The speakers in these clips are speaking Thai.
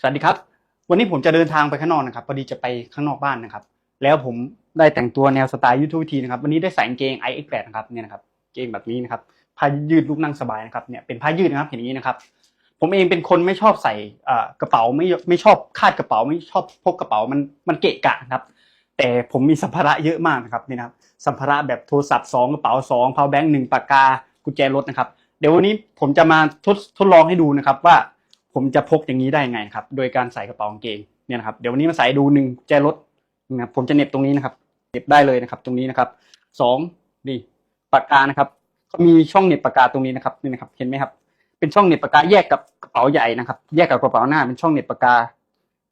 สวัสดีครับ วันนี้ผมจะเดินทางไปข้างนอกนะครับพอดีจะไปข้างนอกบ้านนะครับ แล้วผมได้แต่งตัวแนวสไตล์ยุทธวิธีนะครับ วันนี้ได้ใส่กางเกง iX8 นะครับเนี่ยนะครับเกงแบบนี้นะครับผ้ายืดลูกนั่งสบายนะครับเนี่ยเป็นผ้ายืดนะครับเห็นอย่างนี้นะครับ ผมเองเป็นคนไม่ชอบใส่กระเป๋าไม่ไม่ชอบคาดกระเป๋า ไม่ชอบพกกระเป๋ามันมันเกะกะนะครับ แต่ผมมีสัมภาระเยอะมากนะครับนี่นะครับสัมภาระแบบโทรศัพท์สองกระเป๋าสองพาวแบงค์หนึ่งปากกากุญแจรถนะครับ เดี๋ยววันนี้ผมจะมาทดทดลองให้ดูนะครับว่า ผมจะพกอย่างนี้ได้ไงครับ โดยการใส่กระเป๋ากางเกงเนี่ยนะครับ เดี๋ยววันนี้มาใส่ดูหนึ่งแจรถนะครับผมจะเน็บตรงนี้นะครับเน็บได้เลยนะครับ ตรงนี้นะครับสองนี่ปากกานะครับเขามีช่องเน็บปากกาตรงนี้นะครับนี่นะครับ เห็นไหมครับ เป็นช่องเน็บปากกาแยกกับกระเป๋าใหญ่นะครับ แยกกับกระเป๋าหน้าเป็นช่องเน็บปากกา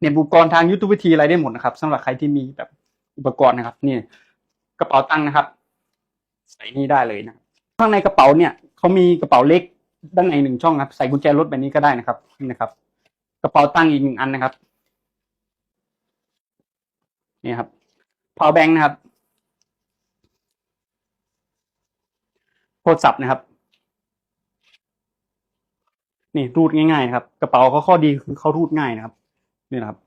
เน็บอุปกรณ์ทางยุทธวิธีอะไรได้หมดนะครับสำหรับใครที่มีแบบอุปกรณ์นะครับ นี่กระเป๋าตังค์นะครับ ใส่นี่ได้เลยนะข้างในกระเป๋าเนี่ยเขามีกระเป๋าเล็ก ด้านในหนึ่งช่องครับ ใส่กุญแจรถแบบนี้ก็ได้นะครับนี่นะครับ กระเป๋าตั้งอีกหนึ่งอันนะครับนี่ครับพาแบงค์นะครับโทรศัพท์นะครับ นี่รูดง่ายๆนะครับ กระเป๋าเขาข้อดีคือเขารูดง่ายนะครับ นี่นะครับ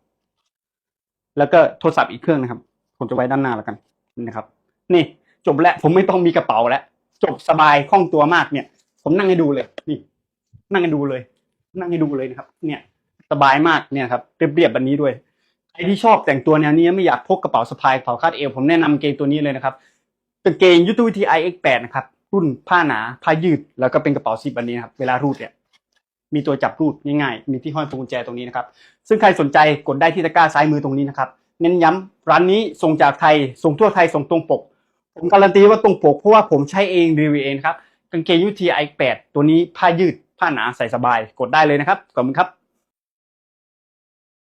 แล้วก็โทรศัพท์อีกเครื่องนะครับ ผมจะไว้ด้านหน้าแล้วกันนี่นะครับ นี่จบแล้วผมไม่ต้องมีกระเป๋าแล้วจบสบายคล่องตัวมากเนี่ย ผมนั่งให้ดูเลย นี่ นั่งให้ดูเลย นั่งให้ดูเลยนะครับ เนี่ย สบายมากเนี่ยครับเรียบๆแบบนี้ด้วยใครที่ชอบแต่งตัวแนวนี้ไม่อยากพกกระเป๋าสะพายกระเป๋าคาดเอวผมแนะนำกาเกงตัวนี้เลยนะครับเป็นเกงยุทธวิธี iX8 นะครับรุ่นผ้าหนาผ้ายืด แล้วก็เป็นกระเป๋าซิปอันนี้นครับเวลารูดเนี่ยมีตัวจับรูดง่ายๆ มีที่ห้อยพวงกุญแจตรงนี้นะครับ ซึ่งใครสนใจกดได้ที่ตะกร้าซ้ายมือตรงนี้นะครับ เน้นย้ำร้านนี้ส่งจากไทย ส่งทั่วไทย ส่งตรงปก ผมการันตีว่าตรงปก เพราะว่าผมใช้เองรีวิวเองครับ กางเกงยูทีไอแปดตัวนี้ผ้ายืดผ้าหนาใส่สบายกดได้เลยนะครับขอบคุณครับ